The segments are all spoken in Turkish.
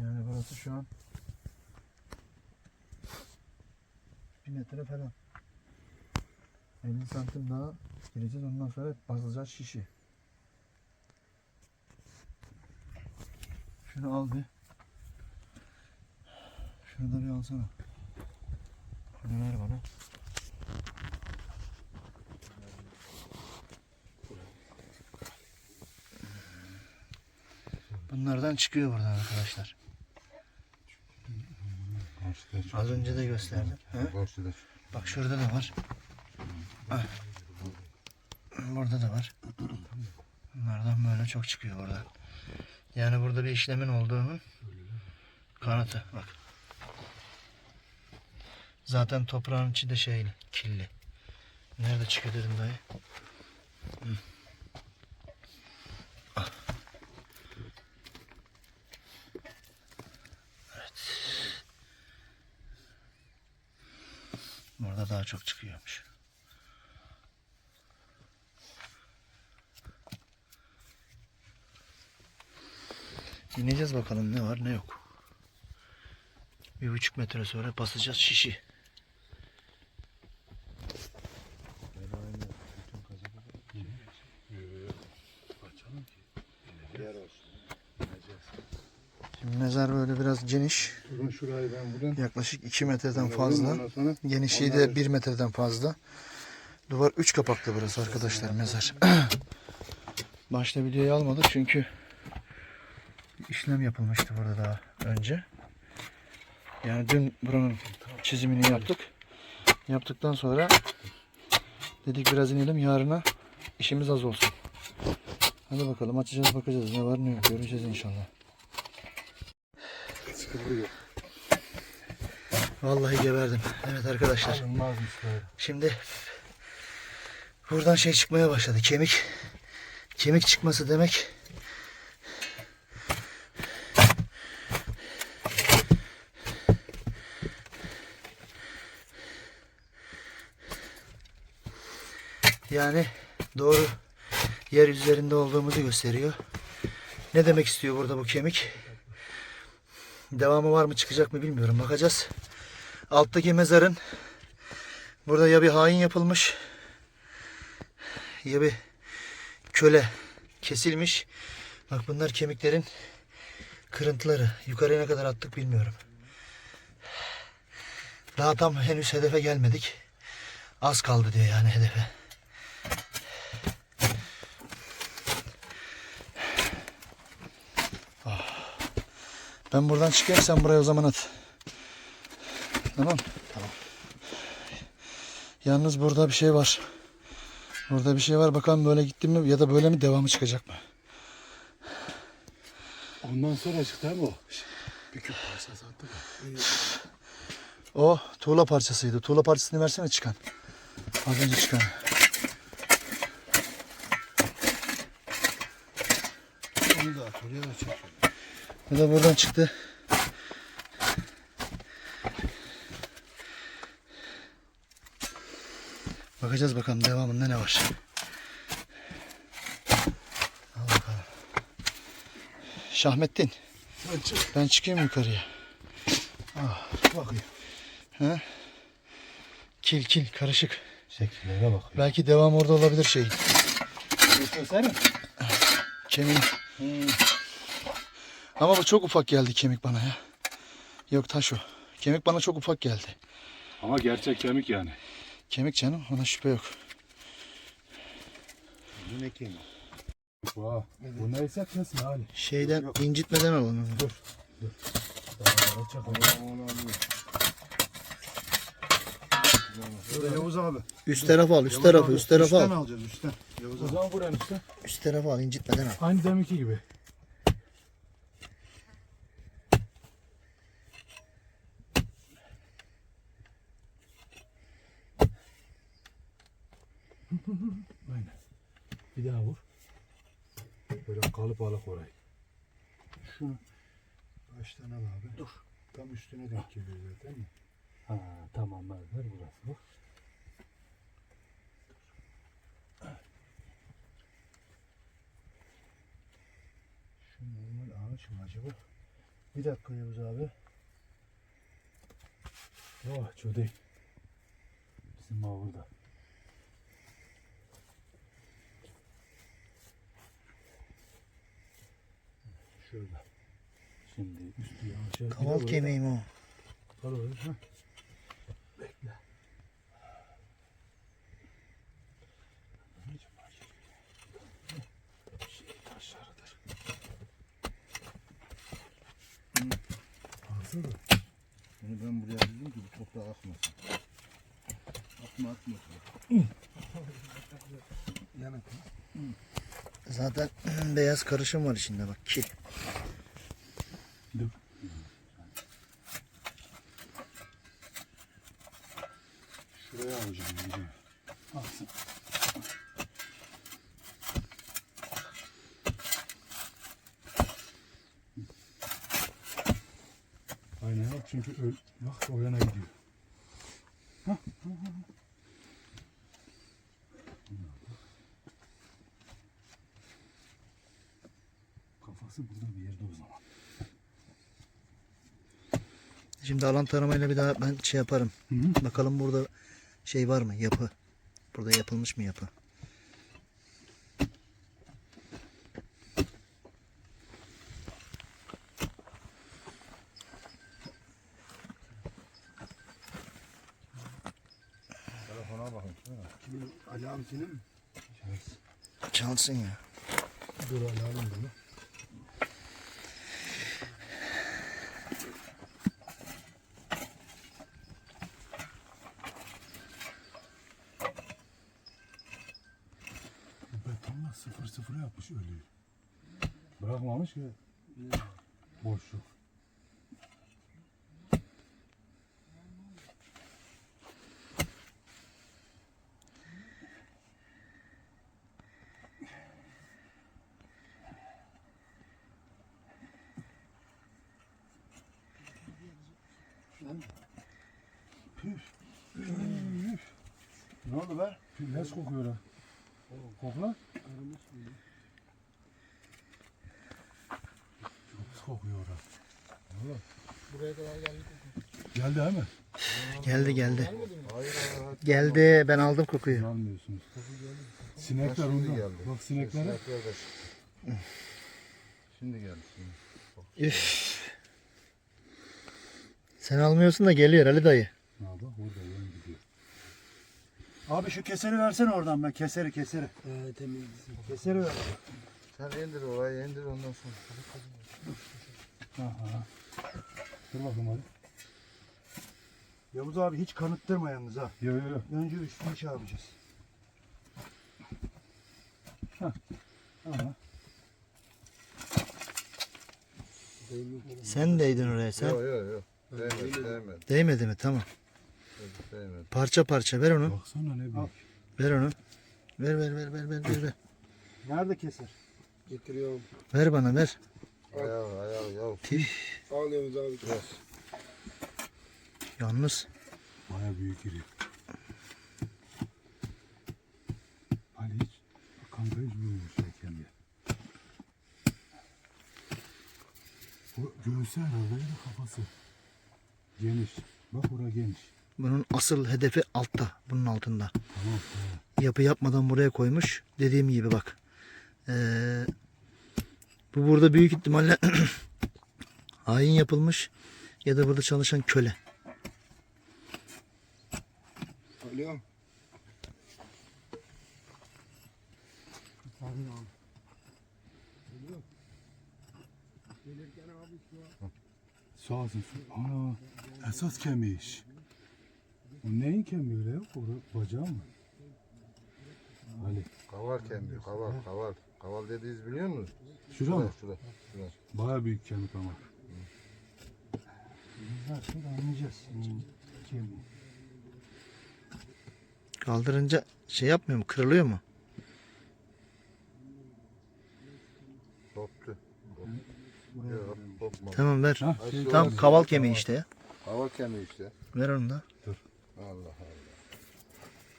Yani burası şu an bir metre falan. 50 santim daha gireceğiz ondan sonra basılacağız şişi. Şunu al bir. Şunu da bir alsana. Şunu ver bana. Bunlardan çıkıyor buradan arkadaşlar. Az önce de gösterdim. Karşıda. Bak şurada da var. Ah. Burada da var. Bunlardan böyle çok çıkıyor burada. Yani burada bir işlemin olduğunu kanıtı. Bak. Zaten toprağın içi de şeyli, kirli. Nerede çıkıyor dedim dayı. Hı. Burada daha çok çıkıyormuş. İneceğiz bakalım ne var ne yok. Bir buçuk metre sonra basacağız şişi. Mezar böyle biraz geniş. Şuradan şurayı ben buradan. Yaklaşık 2 metreden fazla. Genişliği de 1 metreden fazla. Duvar 3 kapaklı burası arkadaşlar mezar. Başta videoyu almadık çünkü işlem yapılmıştı burada daha önce. Yani dün buranın çizimini yaptık. Yaptıktan sonra dedik biraz inelim yarına işimiz az olsun. Hadi bakalım açacağız bakacağız ne var ne yok göreceğiz inşallah. Vallahi geberdim. Evet arkadaşlar. Şimdi buradan şey çıkmaya başladı. Kemik. Kemik çıkması demek yani doğru yer üzerinde olduğumuzu gösteriyor. Ne demek istiyor burada bu kemik? Devamı var mı çıkacak mı bilmiyorum. Bakacağız. Alttaki mezarın Burada ya bir hain yapılmış ya bir köle kesilmiş. Bak bunlar kemiklerin kırıntıları. Yukarıya ne kadar attık bilmiyorum. Daha tam henüz hedefe gelmedik. Az kaldı diyor yani hedefe. Ben buradan çıkayım sen buraya o zaman at. Tamam. Tamam. Yalnız burada bir şey var. Burada bir şey var. Bakalım böyle gitti mi ya da böyle mi devamı çıkacak mı? Ondan sonra çıktı ama o. Bir küp parçası attık. O tuğla parçasıydı. Tuğla parçasını versene çıkan. Az önce çıkan. Onu da at. Oraya da çek. Bu da buradan çıktı. Bakacağız bakalım devamında ne var. Al bakalım. Şahmettin. Sen çık. Ben çıkayım yukarıya. Bakayım. He? Kil kil karışık. Şekillere bak. Belki devam orada olabilir şey. Göstersene. Kemiğin. Ama bu çok ufak geldi kemik bana ya. Yok taş o. Kemik bana çok ufak geldi. Ama gerçek kemik yani. Kemik canım ona şüphe yok. Bu ne kemik? Vah. Bu neyse kesin hali. Şeyden incitmeden alalım. Dur. Şurada Yavuz abi. Üst tarafı al, üst tarafı, üst tarafı Üstten al. alacağız üstten. Yavuz abi. O zaman buranın üstten. Üst tarafı al, incitmeden al. Aynı deminki gibi. Aynen. Bir daha vur. Böyle kalıp alıp orayı. Şunu baştan al abi. Dur. Tam üstüne denk geliyor zaten mi? Ha tamam ver ver burası. Vur. Şu normal ağaç mı acaba? Bir dakika Yavuz abi. Oh çödey. Bizim mal Şurada. Şimdi üstü yavaş Kaval kemiği mi o? Al oraya. Ha. Bekle. Şey taşlarıdır. Baksana. Bunu ben buraya bildim ki bu toprağa akmasın. Akma akmasın. Yanak. Zaten beyaz karışım var içinde bak ki. Dur. Şuraya alacağım. Alsın. Aynen yap çünkü öl, bak o yana gidiyor. Hah, hah, hah. Kafası burada bir yerde o zaman. Şimdi alan taramayla bir daha ben şey yaparım. Hı hı. Bakalım burada şey var mı yapı. Burada yapılmış mı yapı? Telefona bakın. şuna. Kimin? Ali abisinin mi? Çalsın ya. Dur Ali abim bunu. Betonla sıfır sıfır yapmış ölüyü. Bırakmamış ki. Boşluk. Püf. Püf. Ne oldu be? Püf kokuyor ha. Kokla. Çok kokuyor ha. Buraya kadar geldik. Geldi değil mi? Geldi geldi. Geldi ben aldım kokuyu. İnanmıyorsunuz. Sinekler ondan. geldi. Bak sineklere. Şimdi geldi. Şimdi. Üf. Sen almıyorsun da geliyor Ali dayı. Ha bak orada gidiyor. Abi şu keseri versene oradan ben keseri keseri. Ee, Keseri ver. Sen indir orayı indir ondan sonra. Aha. Dur bakayım hadi. Yavuz abi hiç kanıttırma yalnız ha. Yo yo yo. Önce üstünü şey yapacağız. Aha. Sen değdin oraya sen. Yok yok yok. Değmedi değmedi. Değmedi mi? Tamam. Parça parça ver onu. Baksana ne büyük. Ver onu. Ver ver ver ver ver ver. ver. Nerede keser? Getiriyorum. Ver bana ver. Ayağı ayağı yav. Tüh. Al Yavuz abi. Yes. Yalnız Baya büyük iri. Ali hiç kanka hiç şey kemiğe. O göğsü herhalde ya da kafası. Geniş. Bak bura geniş. Bunun asıl hedefi altta. Bunun altında. Yapı yapmadan buraya koymuş. Dediğim gibi bak. Ee, bu burada büyük ihtimalle hain yapılmış. Ya da burada çalışan köle. Alo. Sağ olsun. su- Ana esas kemiği. O neyin kemiği öyle yok? Orada bacağı mı? Ali. Kaval kendi kaval kaval. Kaval dediğiniz biliyor musunuz? Şurada mı? Şurada. Şurada. Baya büyük kemik ama. Versene anlayacağız. Kemiği. Kaldırınca şey yapmıyor mu? Kırılıyor mu? Koptu. Yok kopmadı. Tamam ver. Ha, şey, Tam kaval kemiği işte ya. Kaval kemiği işte. Ver onu da. Allah Allah.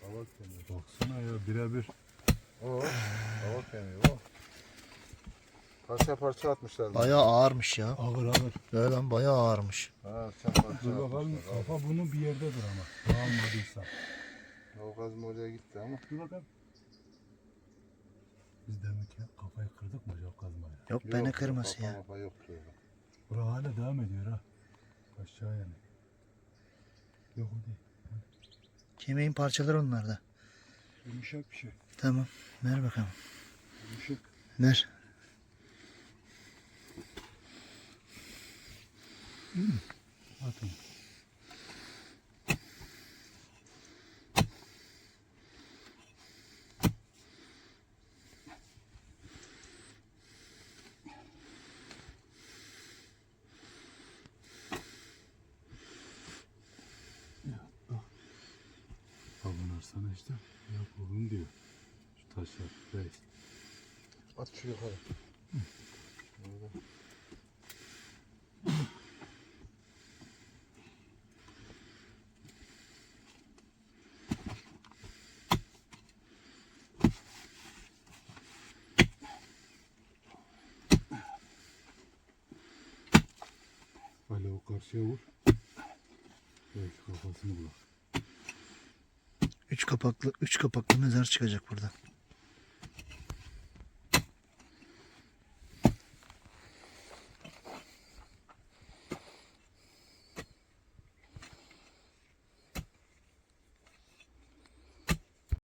Kaval kemiği. Baksana ya birebir. O. Kaval kemiği o. Parça parça atmışlar. Bayağı ağırmış ya. Ağır ağır. Evet lan bayağı ağırmış. Parça parça Dur bakalım atmışlar. kafa bunun bir yerdedir ama. Dağılmadıysa. O kazma oraya gitti ama. Dur bakalım. Biz demek ki kafayı kırdık mı acaba kazmayla? Yok be ne kırması kafa ya. mafa yok diyor. Bura hala devam ediyor ha. Aşağı yani. Yok o değil. Kemiğin parçaları onlarda. Yumuşak bir şey. Tamam. Ver bakalım. Yumuşak. Ver. Atın. Babun sana işte yap oğlum diyor. Şu taşlar reis. At şu yukarı. Hala o karşıya vur. Belki kafasını bulur. Üç kapaklı, üç kapaklı mezar çıkacak burada.